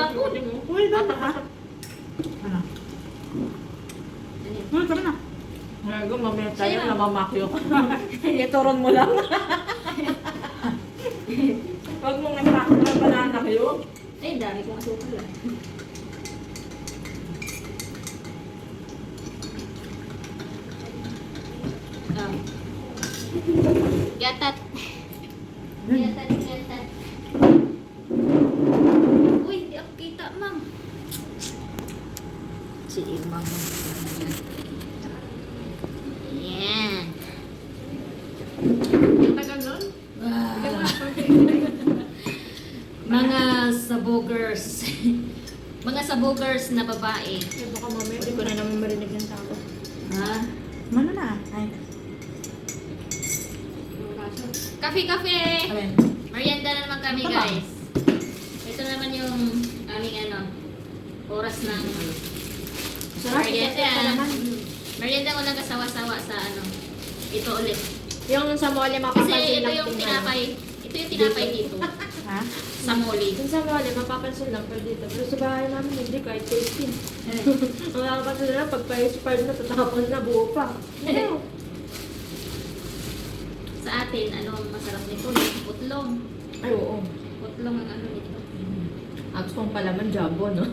tapon. Uy, bata ka. Ano? Uy, tara na. Ngayon, mamaya tayo Sa'yo. namamakyo. Ituron mo lang. Huwag mong impact na banana kayo. Ay, dami kong asukal ah. Ah. Gatat. Gatat, gatat. Uy, hindi ako kita, ma'am. Si ma'am. Yan. Tagal nun? Mga sabogers. Mga sabogers na babae. Eh, baka mamaya, hindi ko na naman marinig ng tao. Ha? Ano na? Ay. Kafe, kafe! Merienda na naman kami, guys. Ito naman yung aming ano, oras ng Sarap. naman. Merienda ko lang kasawa-sawa sa ano. Ito ulit. Yung sa mole, Kasi mapapansin ito lang yung tinapay. Ito yung tinapay dito. Ha? Sa moli. Kung sa mali, mapapansin lang pero dito. Pero sa bahay namin, hindi kahit tasting. Ang nakakapansin na pag pa-expired na, tatapon na, buo pa. Sa atin, ano ang masarap nito? Putlong. Ay, oo. Putlong ang ano nito. Ako kong palaman jumbo, no?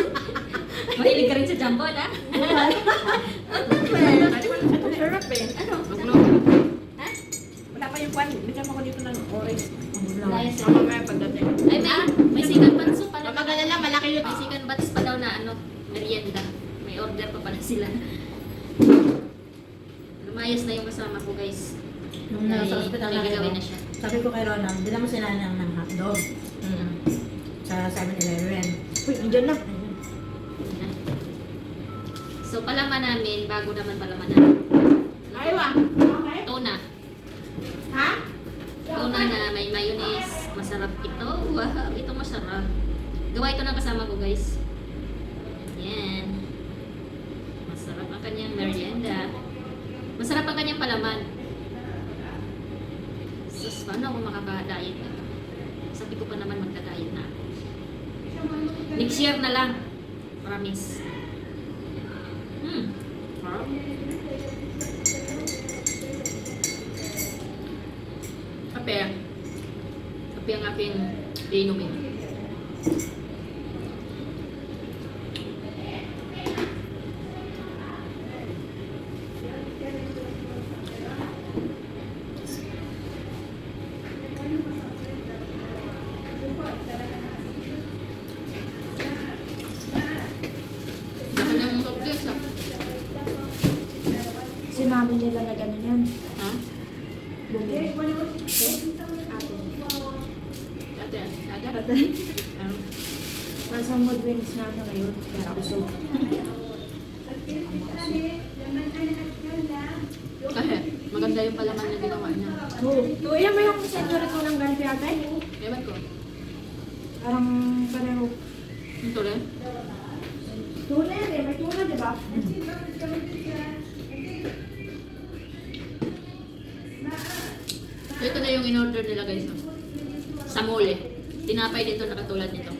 Mahilig ka rin sa jumbo, na? Ang sarap eh. Ano? Ha? Wala pa yung pan. Bigyan mo ko dito ng orange. Layas. Ako kaya pagdating. Ay, may, may sikat panso pala. Magalala, malaki yun. May sikat bats pa daw na ano, merienda. May order pa pala sila. Lumayas na yung kasama ko, guys. Nung nasa hospital na kayo, na siya. sabi ko kay Ronald, bila mo sila ng, ng hotdog Mm. Sa 7-Eleven. Uy, andyan na. So, palaman namin, bago naman palaman namin. Aywa. Tuna. Ha? Tuna na may mayonnaise. Masarap ito. Wow, ito masarap. Gawa ito ng kasama ko, guys. Yan. Masarap ang kanyang merienda. Masarap ang kanyang palaman. Sus, paano ako makaka-diet na? Sabi ko pa naman magda-diet na ako. Next year na lang. Promise. Hmm. Sarap. Kape. Kape ang aking inumin. Laki ng soft drinks, ah. Sinabi nila na gano'n yan. Ha? Bumili. Ate, ate. Ate. Um, Nasa mood wings na ako ngayon. Pero busog. Kasi maganda yung palaman na ginawa niya. Oo. Tuya mo yung senyor ko ng ganti ate? Ewan ko. Parang pareho. Ito rin. Tuna yan eh. May tuna, di ba? So, ito in-order nila guys. oh. Sa mole. Tinapay dito na katulad nito.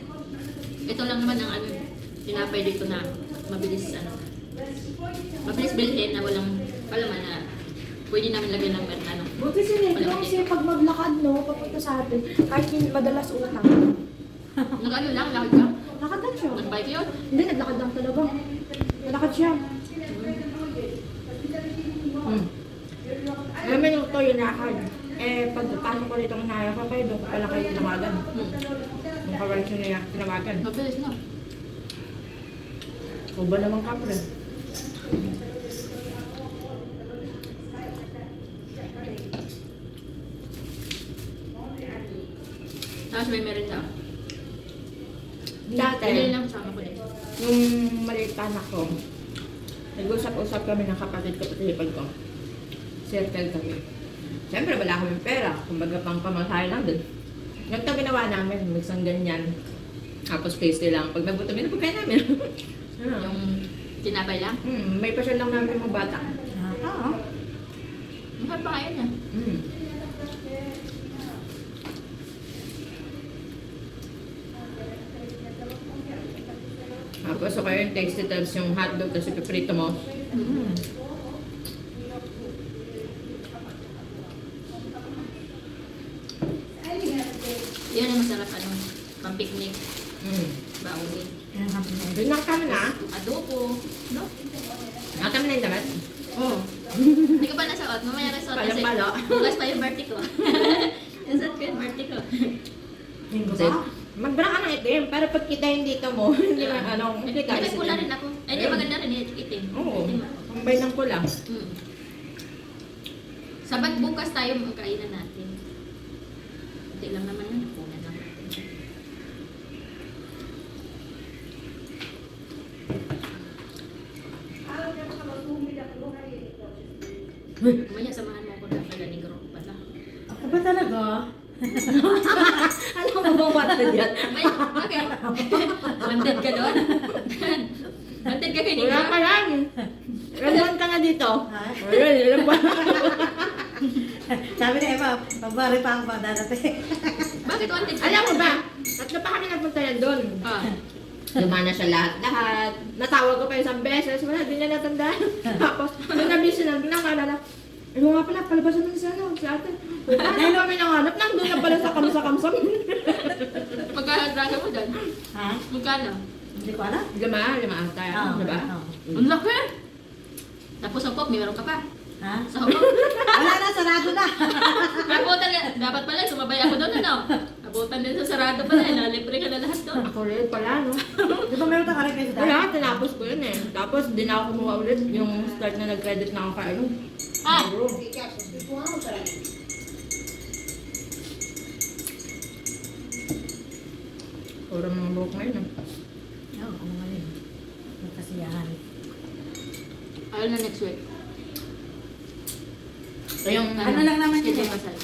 Ito lang naman ang ano, tinapay dito na mabilis ano. Mabilis bilhin na walang palaman na pwede namin lagyan ng ano. Buti si Negro kasi pag maglakad, no, papunta sa atin, kahit hindi madalas utang. Nag-ano lang, lakad ka? Lakad lang siya. Nag-bike yun? Hindi, naglakad lang talaga. Nalakad siya. Hmm. Alam mo yung toyo nakad. Eh, pagkatapos ko nitong hinaya ko kayo, doon ko pala kayo tinawagan. Hmm. Yung kawal siya niya, tinawagan. Mabilis na. Uba naman ka, pre. Tapos may merinda. Dati, Dali lang sama ko din. nung maliit pa anak ko, nag-usap-usap kami ng kapatid ko pati hipag ko. Circle kami. Siyempre, wala kami pera. Kumbaga, pang pamasahe lang din. Ganito ginawa namin, minsan ganyan. Tapos tasty lang. Pag nabuto, may napagkain namin. ano? Yung tinapay lang. Hmm, may pasyon lang namin mga bata. Oo. Mahal pa ngayon. Hmm. Tapos o kaya yung tasty tapos yung hotdog tapos ipiprito mo. Mm. Yun ang masarap ano, pang picnic, Mm. bauli. Yan ang. Doon na kami na. Adobo, no? Nakatami na yung damit. Oo. Hindi ko pa nasuot, mamaya nasuot kasi Palo-palo. bukas pa yung birthday ko. Nasuot ko yung birthday ko. Linggo ba? magbra ka ng itim para pag kitain dito mo, hindi mo ano, hindi ka May pula rin ako. Ay, di Ayun. maganda rin yung itim. Oo. Itim ah. Combine ng pula. Mm. Sabat bukas tayo magkainan natin. Hindi lang naman yun. Kunan lang natin. Mamaya samahan mo ako na pala ni Gro pala. Ako ba talaga? Alam mo bang wanted yan? Ay, okay. Wanted ka doon? Wanted ka kay ni Wala Gro? ka yan. Ilan ka na dito? Ha? Ayun, ilan pa? Sabi ni Eva, pabari pa ang dadating. Bakit wanted ka? Alam mo ba? Tatlo pa kami nagpunta yan doon. Ah. Lumana siya lahat-lahat. Natawag ko pa isang beses. Wala, di niya natandaan. Tapos, nung nabisi lang, nangaalala. Ano nga pala, palabasan na si ano, si ate. Dahil kami nanganap, nandun na pala sa kamsa-kamsam. Magkano mo doon? Ha? Magkano? Hindi ko alam. lima, lima ata Oo, di ba? oo. Ang laki! Tapos ang pop, meron ka pa. Ha? Sa hukok. Wala na, sarado na. Abutan na. Dapat pala, sumabay ako doon, ano? Abutan din sa sarado pala. eh. Nalibre ka na lahat doon. Ako rin pala, no? Di ba meron kang request dahil? Wala, tinapos ko yun eh. Tapos, di na ako kumuha ulit yung start na nag-credit na ako kayo. Ah! Puro mga buhok ngayon, no? Oo, ano nga yun. Magkasiyahan. Ayun na next week. So, yung Ano lang naman yun eh. kasal.